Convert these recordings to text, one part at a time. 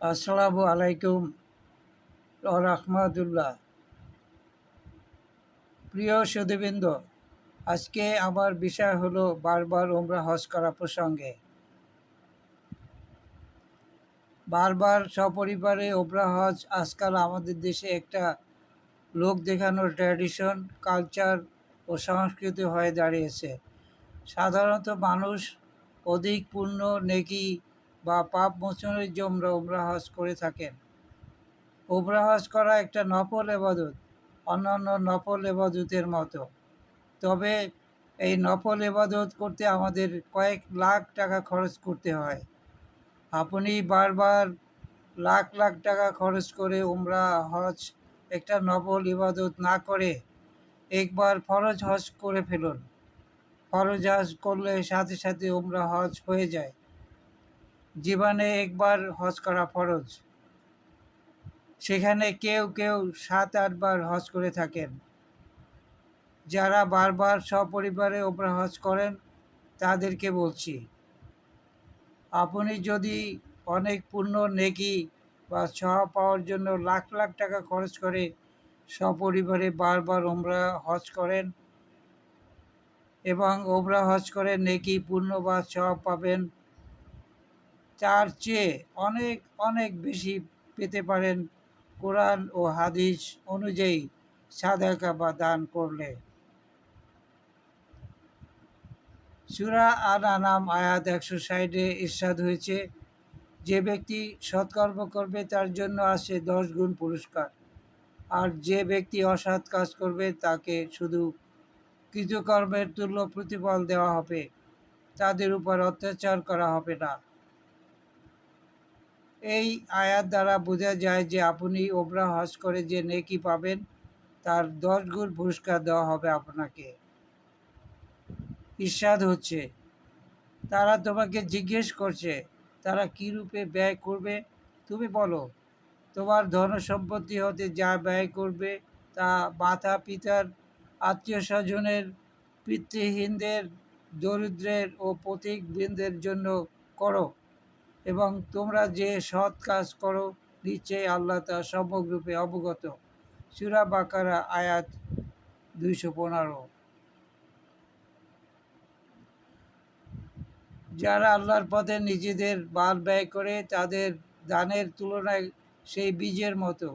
আসসালামু আলাইকুম রহমাতুল্লাহ। প্রিয় সুদীবৃন্দ আজকে আমার বিষয় হলো বারবার ওমরা হজ করা প্রসঙ্গে। বারবার সপরিবারে ওমরা হজ আজকাল আমাদের দেশে একটা লোক দেখানোর ট্র্যাডিশন কালচার ও সংস্কৃতি হয়ে দাঁড়িয়েছে। সাধারণত মানুষ অধিক পূর্ণ নেকি বা পাপ মোচনের জন্য ওমরা হজ করে থাকেন। ওমরা হজ করা একটা নফল এবাদত, অন্যান্য নফল এবাদতের মতো। তবে এই নফল এবাদত করতে আমাদের কয়েক লাখ টাকা খরচ করতে হয়। আপনি বারবার লাখ লাখ টাকা খরচ করে উমরা হজ একটা নফল ইবাদত না করে একবার ফরজ হজ করে ফেলুন। ফরজ হজ করলে সাথে সাথে উমরা হজ হয়ে যায়। জীবনে একবার হজ করা ফরজ। সেখানে কেউ কেউ সাত আটবার হজ করে থাকেন। যারা বারবার সপরিবারে ওপরা হজ করেন, তাদেরকে বলছি, আপনি যদি অনেক পূর্ণ নেকি বা সহ পাওয়ার জন্য লাখ লাখ টাকা খরচ করে সপরিবারে বারবার ওমরা হজ করেন এবং ওমরা হজ করে নেকি পূর্ণ বা সহ পাবেন তার চেয়ে অনেক অনেক বেশি পেতে পারেন কোরআন ও হাদিস অনুযায়ী সাদাকা বা দান করলে। সুরা আন আনাম আয়াত একশো সাইডে ইরশাদ হয়েছে, যে ব্যক্তি সৎকর্ম করবে তার জন্য আসে দশ গুণ পুরস্কার, আর যে ব্যক্তি অসৎ কাজ করবে তাকে শুধু কৃতকর্মের তুল্য প্রতিফল দেওয়া হবে, তাদের উপর অত্যাচার করা হবে না। এই আয়াত দ্বারা বোঝা যায় যে আপনি ওবরা হজ করে যে নেকি পাবেন, তার দশ গুণ পুরস্কার দেওয়া হবে আপনাকে। ঈর্ষাদ হচ্ছে, তারা তোমাকে জিজ্ঞেস করছে, তারা কী রূপে ব্যয় করবে? তুমি বলো, তোমার ধন সম্পত্তি হতে যা ব্যয় করবে তা মাতা পিতার, আত্মীয় স্বজনের, পিতৃহীনদের, দরিদ্রের ও বৃন্দের জন্য করো। এবং তোমরা যে সৎ কাজ করো, নিশ্চয়ই আল্লাহ তা সমগ্রূপে অবগত। সুরা বাকারা আয়াত দুইশো পনেরো। যারা আল্লাহর পথে নিজেদের বাল ব্যয় করে, তাদের দানের তুলনায় সেই বীজের মতো।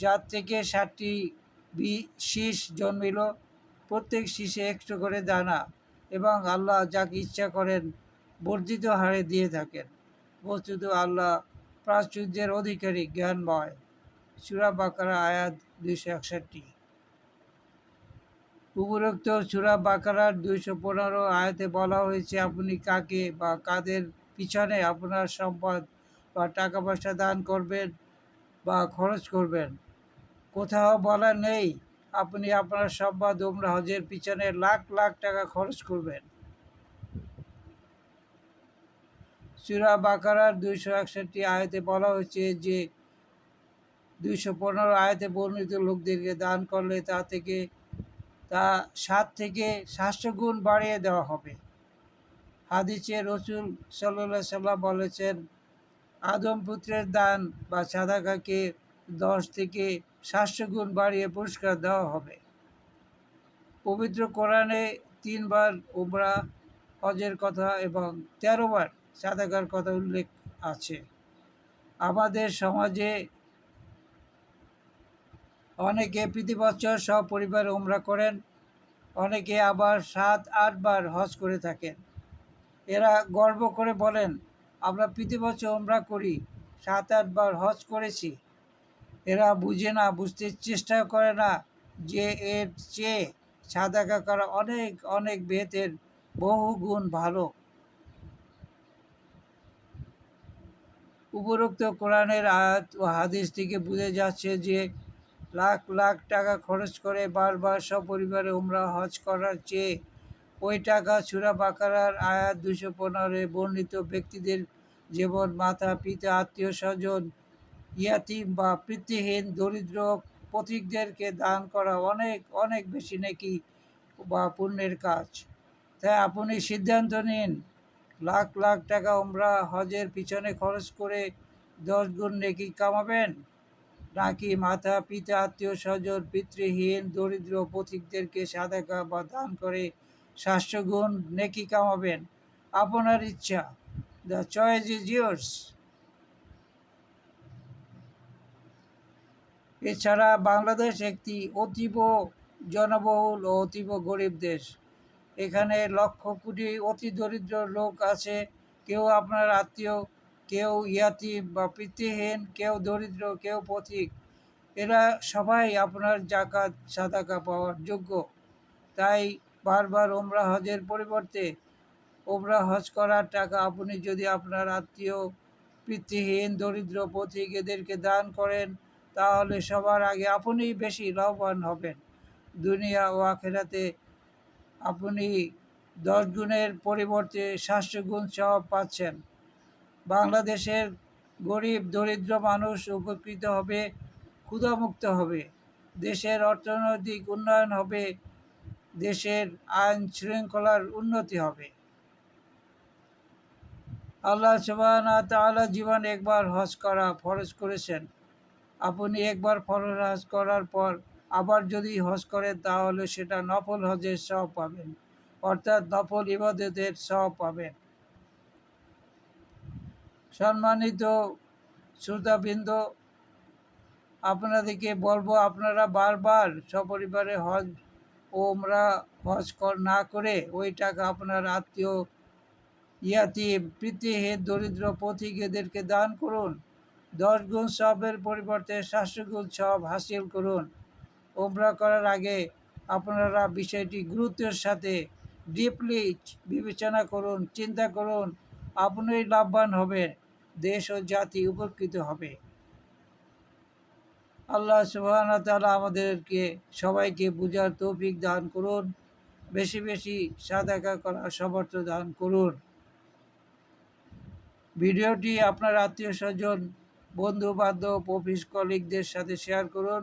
যার থেকে ষাটটি শীষ জন্মিল, প্রত্যেক শীষে একটু করে দানা এবং আল্লাহ যাকে ইচ্ছা করেন, বর্ধিত হারে দিয়ে থাকেন। বস্তুত আল্লাহ প্রাচুর্যের অধিকারী জ্ঞানময়। সুরা বাকারা আয়াত দুইশো একষট্টি। উপরোক্ত সুরা বাকারার দুইশো পনেরো আয়াতে বলা হয়েছে, আপনি কাকে বা কাদের পিছনে আপনার সম্পদ বা টাকা পয়সা দান করবেন বা খরচ করবেন? কোথাও বলা নেই, আপনি আপনার সম্পদ উমরা হজের পিছনে লাখ লাখ টাকা খরচ করবেন। সুরা বাকারার দুইশো একষট্টি আয়তে বলা হয়েছে যে দুইশো পনেরো আয়তে বর্ণিত লোকদেরকে দান করলে তা থেকে, তা সাত থেকে সাতশো গুণ বাড়িয়ে দেওয়া হবে। হাদিসে রসুল সাল্লা সাল্লাম বলেছেন, আদম পুত্রের দান বা সাদাকাকে দশ থেকে সাতশো গুণ বাড়িয়ে পুরস্কার দেওয়া হবে। পবিত্র কোরআনে তিনবার উমরা, হজের কথা এবং তেরোবার সাদাকার কথা উল্লেখ আছে। আমাদের সমাজে অনেকে প্রতি বছর পরিবার উমরা করেন, অনেকে আবার সাত আটবার হজ করে থাকেন। এরা গর্ব করে বলেন, আমরা প্রতি বছর উমরা করি, সাত আটবার হজ করেছি। এরা বুঝে না, বুঝতে চেষ্টা করে না যে এর চেয়ে সাদাকা করা অনেক অনেক বেতের বহু গুণ ভালো। উপরোক্ত কোরআনের আয়াত ও হাদিস থেকে বুঝে যাচ্ছে যে লাখ লাখ টাকা খরচ করে বারবার সপরিবারে উমরা হজ করার চেয়ে ওই টাকা ছুরা বাকারার আয়াত দুশো পনেরো বর্ণিত ব্যক্তিদের যেমন মাতা, পিতা, আত্মীয় স্বজন, ইয়াতিম বা পিতৃহীন, দরিদ্র পথিকদেরকে দান করা অনেক অনেক বেশি নাকি বা পুণ্যের কাজ। তাই আপনি সিদ্ধান্ত নিন লাখ লাখ টাকা ওমরা হজের পিছনে খরচ করে দশ গুণ নেকি কামাবেন? নাকি মাতা পিতা আত্মীয় স্বজন পিতৃহীন, দরিদ্র পথিকদেরকে সাদাকা বা দান করে সাতশো গুণ নেকি কামাবেন? আপনার ইচ্ছা। দ্য চয়েস ইজ ইয়ার্স এছাড়া বাংলাদেশ একটি অতীব জনবহুল ও অতীব গরিব দেশ। এখানে লক্ষ কোটি অতি দরিদ্র লোক আছে। কেউ আপনার আত্মীয়, কেউ ইয়াতি বা পিতৃহীন, কেউ দরিদ্র, কেউ পথিক। এরা সবাই আপনার জাকাত, সাদাকা পাওয়ার যোগ্য। তাই বারবার ওমরা হজের পরিবর্তে ওমরা হজ করার টাকা আপনি যদি আপনার আত্মীয়, পিতৃহীন, দরিদ্র, পথিক এদেরকে দান করেন, তাহলে সবার আগে আপনিই বেশি লাভবান হবেন। দুনিয়া ও আখেরাতে আপনি দশ গুণের পরিবর্তে সাতশো গুণ সব পাচ্ছেন। বাংলাদেশের গরিব, দরিদ্র মানুষ উপকৃত হবে, ক্ষুধামুক্ত হবে। দেশের অর্থনৈতিক উন্নয়ন হবে, দেশের আইন শৃঙ্খলার উন্নতি হবে। আল্লাহ সুবাহ তাআলা জীবন একবার হজ করা ফরজ করেছেন। আপনি একবার ফরজ হজ করার পর আবার যদি হজ করেন, তাহলে সেটা নফল হজের সব পাবেন। অর্থাৎ নফল ইবাদতের সব পাবেন। সম্মানিত শ্রোতাবৃন্দ, আপনাদেরকে বলব, আপনারা বারবার সপরিবারে হজ ও আমরা হজ কর, না করে ওই টাকা আপনার আত্মীয়, ইয়াতিম প্রীতিহীন দরিদ্র পথিক এদেরকে দান করুন। দশ গুণ সবের পরিবর্তে সাতশো গুণ সব হাসিল করুন। ওমরা করার আগে আপনারা বিষয়টি গুরুত্বের সাথে ডিপলি বিবেচনা করুন, চিন্তা করুন, আপনিই লাভবান হবে দেশ ও জাতি উপকৃত হবে। আল্লাহ সুবাহ তালা আমাদেরকে সবাইকে বুঝার তৌফিক দান করুন, বেশি বেশি সাদাকা করার সমর্থ দান করুন। ভিডিওটি আপনার আত্মীয় স্বজন বন্ধু বান্ধব অফিস কলিগদের সাথে শেয়ার করুন।